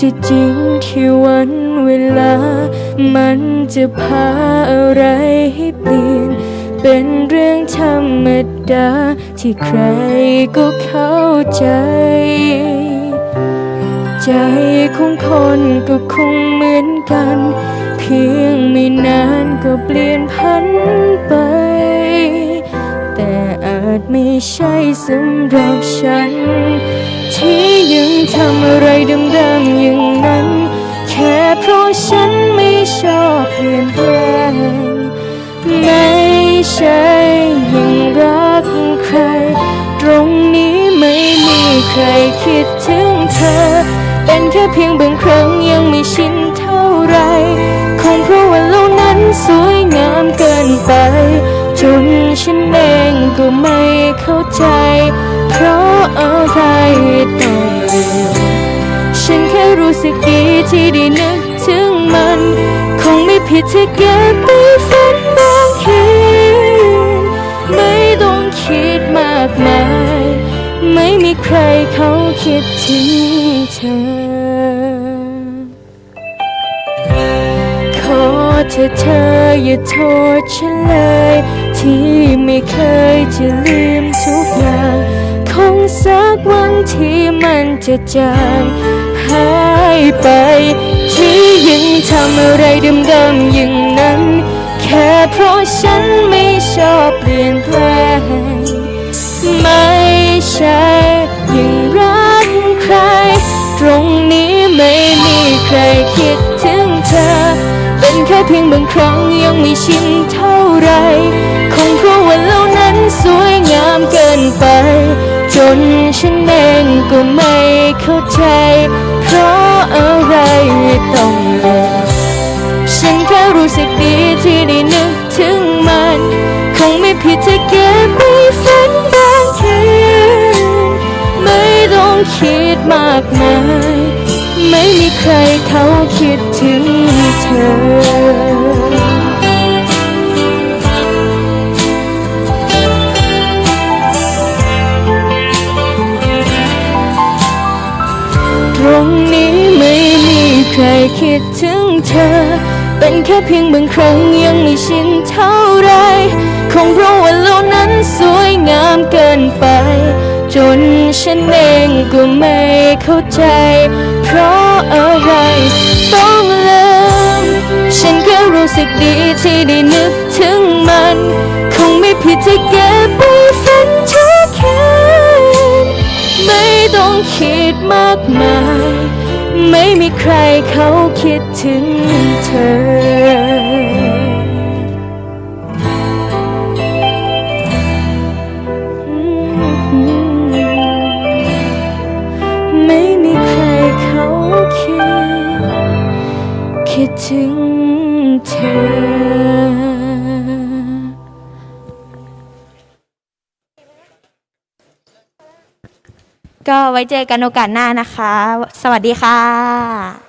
ที่จริงที่วันเวลา มันจะพาอะไรให้เปลี่ยน เป็นเรื่องธรรมดา ที่ใครก็เข้าใจ ใจของคนก็คงเหมือนกัน เพียงไม่นานก็เปลี่ยนพันไป แต่อาจไม่ใช่สำหรับฉัน ที่ยังทำอะไรเดิม คิดถึงเธอ เป็นแค่เพียงบางครั้งยังไม่ชินเท่าไร คงเพราะว่าโลกนั้นสวยงามเกินไป จนฉันเองก็ไม่เข้าใจ เพราะอะไรต้องลืมฉันแค่รู้สึกดีที่ได้นึกถึงมัน คงไม่ผิดที่เก็บไปฝัน ไม่มีใครเขาคิดถึงเธอ ขอเธอเธออย่าโทษฉันเลย ที่ไม่เคยจะลืมทุกอย่าง คงสักวันที่มันจะจางหายไป ที่ยังทำอะไรเดิมๆอย่างนั้น แค่เพราะฉันไม่ชอบเปลี่ยนแปลงไม่ คิดถึงเธอ เป็นแค่เพียงบางครั้งยังไม่ชินเท่าไรคงเพราะว่าเหล่านั้นสวยงามเกินไป จนฉันเองก็ไม่เข้าใจ เพราะอะไรต้องเลิกฉันแค่รู้สึกดีที่ได้นึกถึงมัน คงไม่ผิดที่เก็บไปฝันบางคืนไม่ต้องคิดมากมาย ไม่มีใครเขาคิดถึงเธอรงนี้ไม่มีใครคิดถึงเธอ เป็นแค่เพียงบางครั้งยังไม่ชินเท่าไร คงเพราะว่าโลกนั้นสวยงามเกิน ฉันเองก็ไม่เข้าใจ เพราะอะไรต้องลืมฉันแค่รู้สึกดีที่ได้นึกถึงมัน คงไม่ผิดที่เก็บไปฝันทุกคืนไม่ต้องคิดมากมาย ไม่มีใครเขาคิดถึงเธอไคิดถึงเธอ ก็ไว้เจอกันโอกาสหน้านะคะ สวัสดีค่ะ